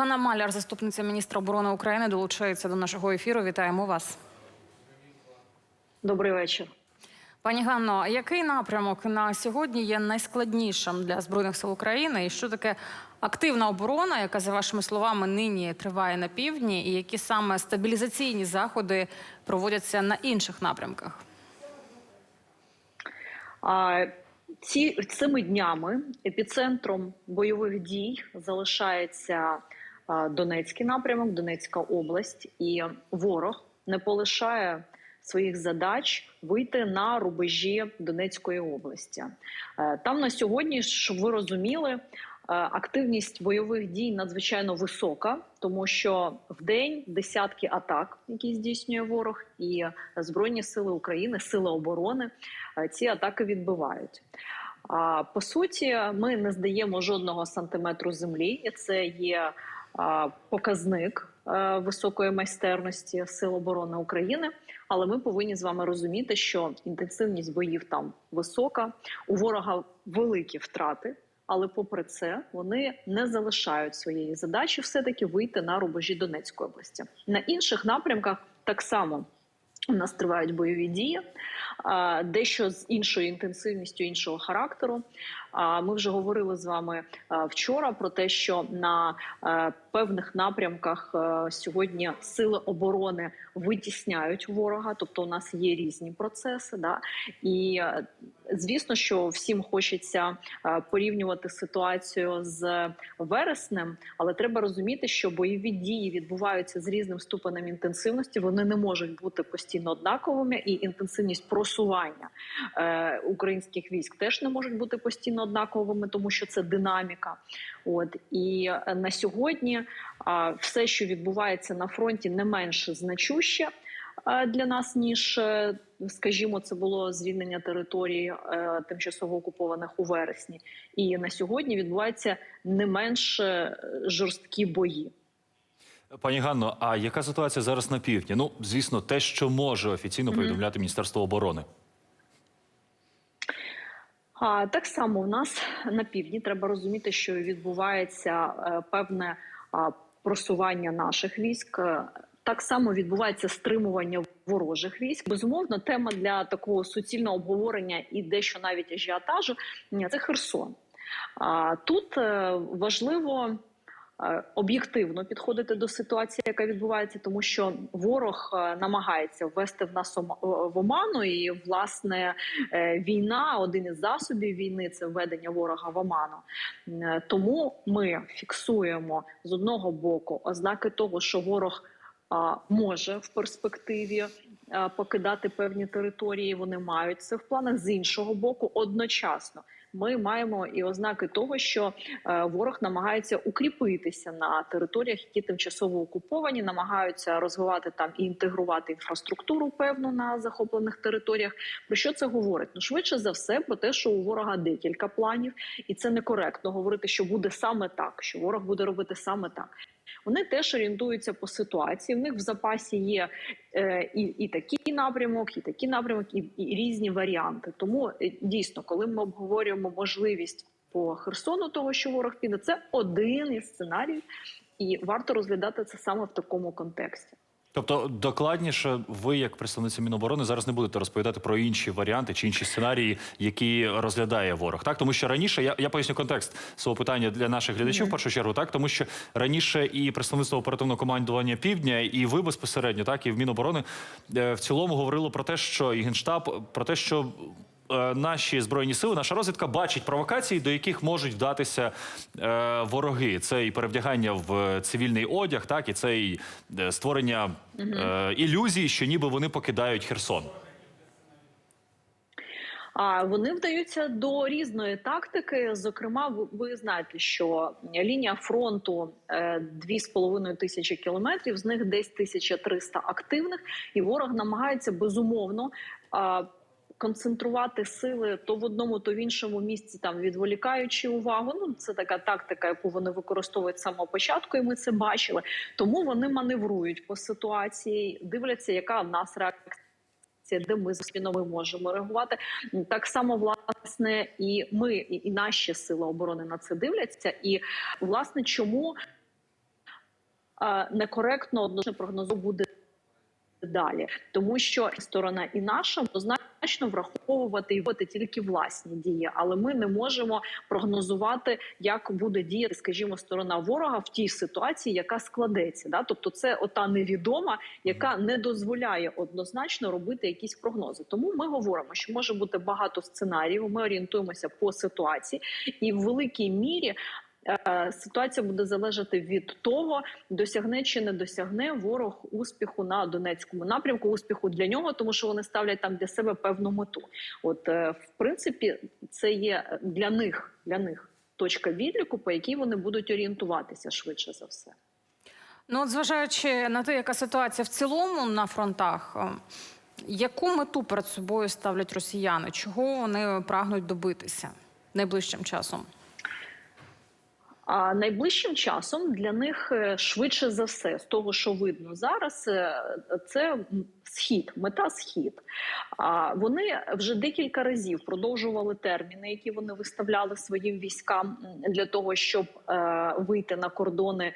Ганна Маляр, заступниця міністра оборони України, долучається до нашого ефіру. Вітаємо вас. Добрий вечір. Пані Ганно, який напрямок на сьогодні є найскладнішим для збройних сил України? І що таке активна оборона, яка за вашими словами нині триває на півдні, і які саме стабілізаційні заходи проводяться на інших напрямках? А, ці цими днями епіцентром бойових дій залишається Донецький напрямок, Донецька область, і ворог не полишає своїх задач вийти на рубежі Донецької області. Е, Там на сьогодні, щоб ви розуміли, е, активність бойових дій надзвичайно висока, тому що в день десятки атак, які здійснює ворог, і збройні сили України, сили оборони е, ці атаки відбивають. А по суті, ми не здаємо жодного сантиметру землі, і це є показник е, високої майстерності Сил оборони України. Але ми повинні з вами розуміти, що інтенсивність боїв там висока, у ворога великі втрати. Але попри це вони не залишають своєї задачі все таки вийти на рубежі Донецької області. На інших напрямках так само у нас тривають бойові дії, дещо з іншою інтенсивністю, іншого характеру. Ми вже говорили з вами вчора про те, що на е, певних напрямках е, сьогодні сили оборони витісняють ворога, тобто у нас є різні процеси. Да? І е, звісно, що всім хочеться е, порівнювати ситуацію з вереснем, але треба розуміти, що бойові дії відбуваються з різним ступенем інтенсивності. Вони не можуть бути постійно однаковими, і інтенсивність просування е, українських військ теж не можуть бути постійно однаковими, тому що це динаміка. От і е, на сьогодні а, все, що відбувається на фронті, не менш значуще е, для нас ніж. е, Скажімо, це було звільнення території е, тимчасово окупованих у вересні, і на сьогодні відбуваються не менш е, жорсткі бої. Пані Ганно, а яка ситуація зараз на півдні? Ну, звісно, те, що може офіційно повідомляти Міністерство оборони. А так само у нас на півдні треба розуміти, що відбувається е, певне просування наших військ. Е, Так само відбувається стримування ворожих військ. Безумовно, тема для такого суцільного обговорення і дещо навіть ажіотажу це Херсон. Тут е, важливо об'єктивно підходити до ситуації, яка відбувається, тому що ворог е, намагається ввести в нас в оману, і власне е, війна один із засобів війни це введення ворога в оману. Е, Тому ми фіксуємо з одного боку ознаки того, що ворог може в перспективі покидати певні території. Вони мають це в планах з іншого боку одночасно. Ми маємо і ознаки того, що е, ворог намагається укріпитися на територіях, які тимчасово окуповані, намагаються розвивати там і інтегрувати інфраструктуру певну на захоплених територіях. Про що це говорить? Ну швидше за все про те, що у ворога декілька планів, і це некоректно говорити, що буде саме так, що ворог буде робити саме так. Вони теж орієнтуються по ситуації. В них в запасі є е, і, і такий напрямок, і такий напрямок, і, і різні варіанти. Тому е, дійсно, коли ми обговорюємо можливість по Херсону, того що ворог піде, це один із сценаріїв, і варто розглядати це саме в такому контексті. Тобто, докладніше, ви, як представниця Міноборони, зараз не будете розповідати про інші варіанти чи інші сценарії, які розглядає ворог. Так, тому що раніше я, я поясню контекст свого питання для наших глядачів. В першу чергу, так тому що раніше і представництво оперативного командування Півдня, і ви безпосередньо, так і в Міноборони е, в цілому говорило про те, що і генштаб про те, що наші збройні сили, наша розвідка бачить провокації, до яких можуть вдатися е, вороги. Це і перевдягання в цивільний одяг, так і це і е, створення е, ілюзій, що ніби вони покидають Херсон. А вони вдаються до різної тактики. Зокрема, ви, ви знаєте, що лінія фронту е, 2,5 тисячі кілометрів, з них десь 1300 активних, і ворог намагається безумовно. Концентрувати сили то в одному, то в іншому місці, там відволікаючи увагу. Ну це така тактика, яку вони використовують з самого початку, і ми це бачили. Тому вони маневрують по ситуації, дивляться, яка в нас реакція де ми спільно ми можемо реагувати. Так само, власне, і ми, і, наші сили оборони на це дивляться. І власне, чому е, некоректно однозначно прогнозувати буде далі, тому що сторона і наша однозначно враховувати і вводити тільки власні дії, але ми не можемо прогнозувати, як буде діяти, скажімо, сторона ворога в тій ситуації, яка складеться. Да? Тобто, це ота невідома, яка не дозволяє однозначно робити якісь прогнози. Тому ми говоримо, що може бути багато сценаріїв. Ми орієнтуємося по ситуації, і в великій мірі. Е, Ситуація буде залежати від того, досягне чи не досягне ворог успіху на Донецькому напрямку. Успіху для нього, тому що вони ставлять там для себе певну мету. От е, в принципі, це є для них для них точка відліку, по якій вони будуть орієнтуватися швидше за все. Ну, от зважаючи на те, яка ситуація в цілому на фронтах, е, яку мету перед собою ставлять росіяни? Чого вони прагнуть добитися найближчим часом? А найближчим часом для них е, швидше за все, з того, що видно зараз, е, це схід, мета схід. А вони вже декілька разів продовжували терміни, які вони виставляли своїм військам для того, щоб е, вийти на кордони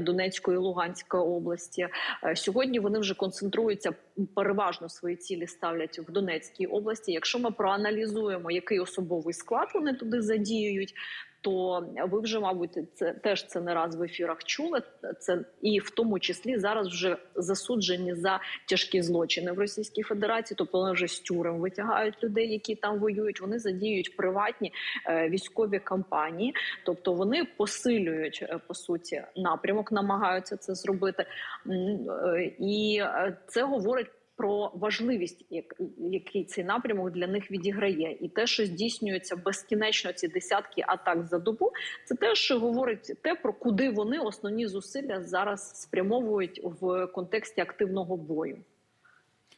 Донецької і Луганської області. Е, Сьогодні вони вже концентруються переважно свої цілі ставлять в Донецькій області. Якщо ми проаналізуємо, який особовий склад вони туди задіюють. То ви вже, мабуть, це теж це не раз в ефірах чули. Це і в тому числі зараз вже засуджені за тяжкі злочини в Російській Федерації. Тобто вони вже з тюрем витягають людей, які там воюють. Вони задіюють приватні е, військові кампанії, тобто вони посилюють е, по суті напрямок, намагаються це зробити. Е, І це говорить. Про важливість, як- який цей напрямок для них відіграє, і те, що здійснюється безкінечно ці десятки атак за добу, це теж говорить те, про куди вони основні зусилля зараз спрямовують в контексті активного бою.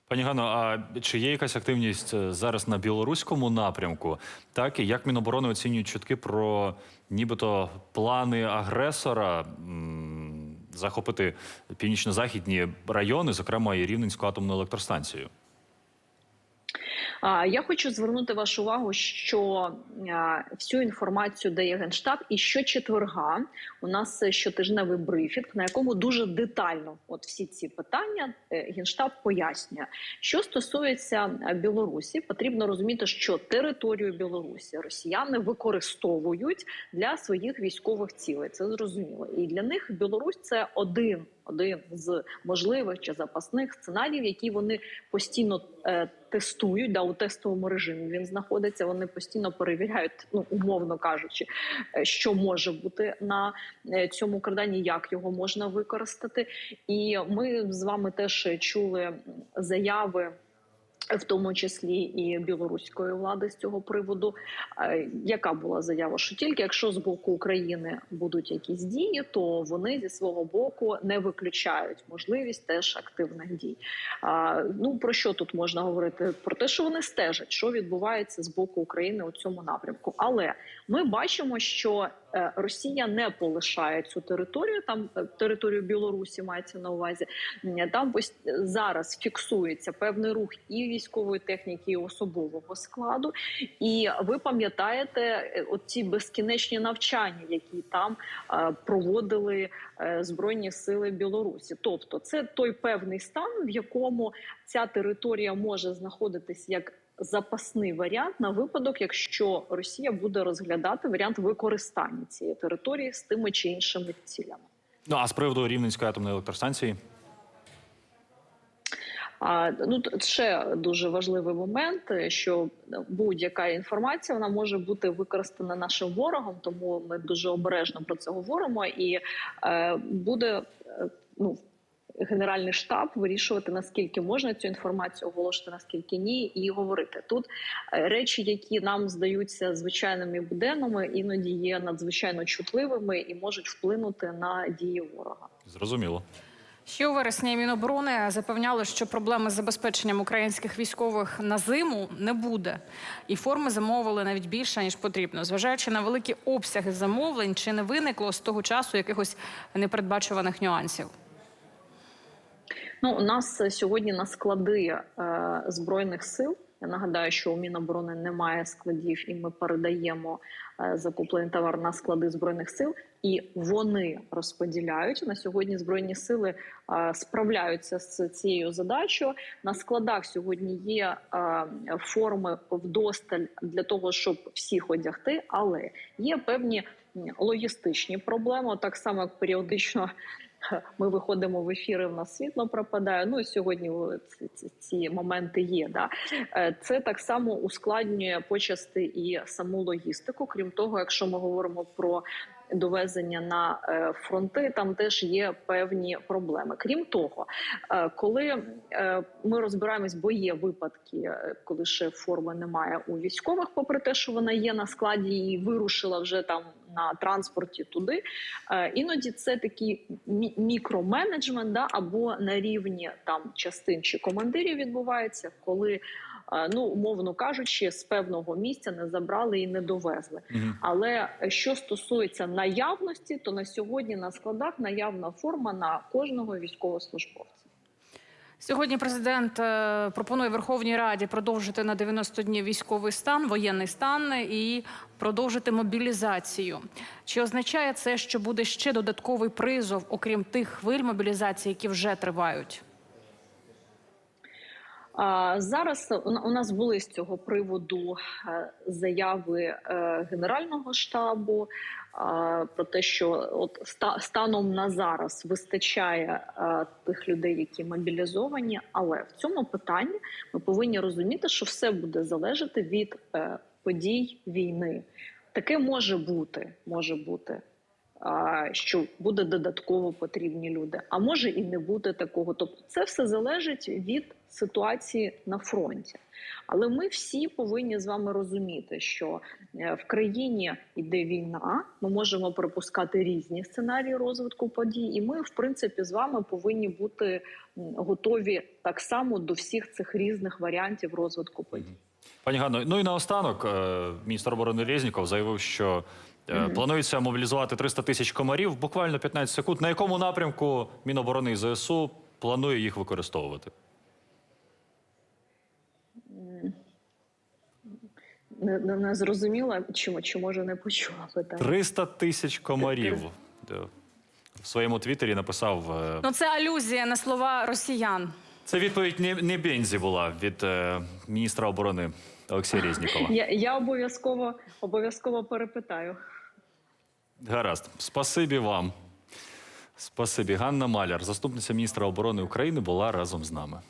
Пані Гано, а чи є якась активність е, зараз на білоруському напрямку? Так і як Міноборони оцінюють чутки про нібито плани агресора захопити північно-західні райони, зокрема і Рівненську атомну електростанцію? Я хочу звернути вашу увагу, що всю інформацію дає генштаб, і щочетверга у нас щотижневий брифінг, на якому дуже детально от всі ці питання е, генштаб пояснює. Що стосується Білорусі, потрібно розуміти, що територію Білорусі росіяни використовують для своїх військових цілей. Це зрозуміло, і для них Білорусь це один. Один з можливих чи запасних сценаріїв, які вони постійно е, тестують да у тестовому режимі. Він знаходиться. Вони постійно перевіряють, ну умовно кажучи, е, що може бути на е, цьому крадані, як його можна використати. І ми з вами теж чули заяви. В тому числі і білоруської влади з цього приводу, Е, яка була заява? Що тільки якщо з боку України будуть якісь дії, то вони зі свого боку не виключають можливість теж активних дій. Ну про що тут можна говорити? Про те, що вони стежать, що відбувається з боку України у цьому напрямку. Але ми бачимо, що Росія не полишає цю територію, там е, територію Білорусі мається на увазі. Там ось зараз фіксується певний рух і військової техніки, і особового складу. І ви пам'ятаєте е, оці безкінечні навчання, які там е, проводили е, збройні сили Білорусі. Тобто, це той певний стан, в якому ця територія може знаходитись як. Запасний варіант на випадок, якщо Росія буде розглядати варіант використання цієї території з тими чи іншими цілями. Ну а з приводу Рівненської атомної електростанції? А ну ще дуже важливий момент, що будь-яка інформація вона може бути використана нашим ворогом, тому ми дуже обережно про це говоримо, і е, буде е, ну. Генеральний штаб вирішувати наскільки можна цю інформацію оголошувати, наскільки ні, і говорити тут е, речі, які нам здаються звичайними буденними, іноді є надзвичайно чутливими і можуть вплинути на дії ворога. Зрозуміло. Ще у вересні Міноборони запевняли, що проблеми з забезпеченням українських військових на зиму не буде, і форми замовили навіть більше ніж потрібно. Зважаючи на великі обсяги замовлень, чи не виникло з того часу якихось непередбачуваних нюансів? Ну, у нас сьогодні на склади е, збройних сил. Я нагадаю, що у Міноборони немає складів, і ми передаємо е, закуплений товар на склади збройних сил. і вони розподіляють на сьогодні. Збройні сили е, справляються з цією задачею. На складах сьогодні є е, форми вдосталь для того, щоб всіх одягти, але є певні логістичні проблеми. Так само як періодично ми виходимо в ефіри, в нас світло пропадає. Ну і сьогодні ці, ці, ці моменти є. Да? Е, Це так само ускладнює почасти і саму логістику. Крім того, якщо ми говоримо про довезення на е, фронти, там теж є певні проблеми. Крім того, е, коли ми розбираємось, бо є випадки, коли ще форми немає у військових, попри те, що вона є на складі і вирушила вже там на транспорті туди. Е, Іноді це такий мі- мікроменеджмент, да, або на рівні там частин чи командирів відбувається, коли. е, Ну, умовно кажучи, з певного місця не забрали і не довезли. Мгм. Але що стосується наявності, то на сьогодні на складах наявна форма на кожного військовослужбовця. Сьогодні президент е, пропонує Верховній Раді продовжити на 90 днів військовий стан, воєнний стан і продовжити мобілізацію. Чи означає це, що буде ще додатковий призов, окрім тих хвиль мобілізації, які вже тривають? Зараз у нас були з цього приводу е, заяви е, Генерального штабу про те, що от ста- станом на зараз вистачає тих людей, які мобілізовані. Але в цьому питанні ми повинні розуміти, що все буде залежати від е, подій війни. Таке може бути, може бути. Що буде додатково потрібні люди, а може і не буде такого. Тобто, це все залежить від ситуації на фронті. Але ми всі повинні з вами розуміти, що е, в країні йде війна. Ми можемо припускати різні сценарії розвитку подій, і ми, в принципі, з вами повинні бути готові так само до всіх цих різних варіантів розвитку подій. Пані Ганно, ну і наостанок, е, міністр оборони Резніков заявив, що планується мобілізувати 300 тисяч комарів, буквально 15 секунд. На якому напрямку Міноборони і ЗСУ планує їх використовувати? Не, не, зрозуміла, чи, чи може не почула питання. 300 тисяч комарів. Е, В своєму твіттері написав. е, Ну це алюзія на слова росіян. Це відповідь не, не Бензі була від е, міністра оборони Олексія Резнікова. Я, я обов'язково обов'язково перепитаю. Гаразд, спасибі вам. Спасибі. Ганна Маляр, заступниця міністра оборони України, була разом з нами.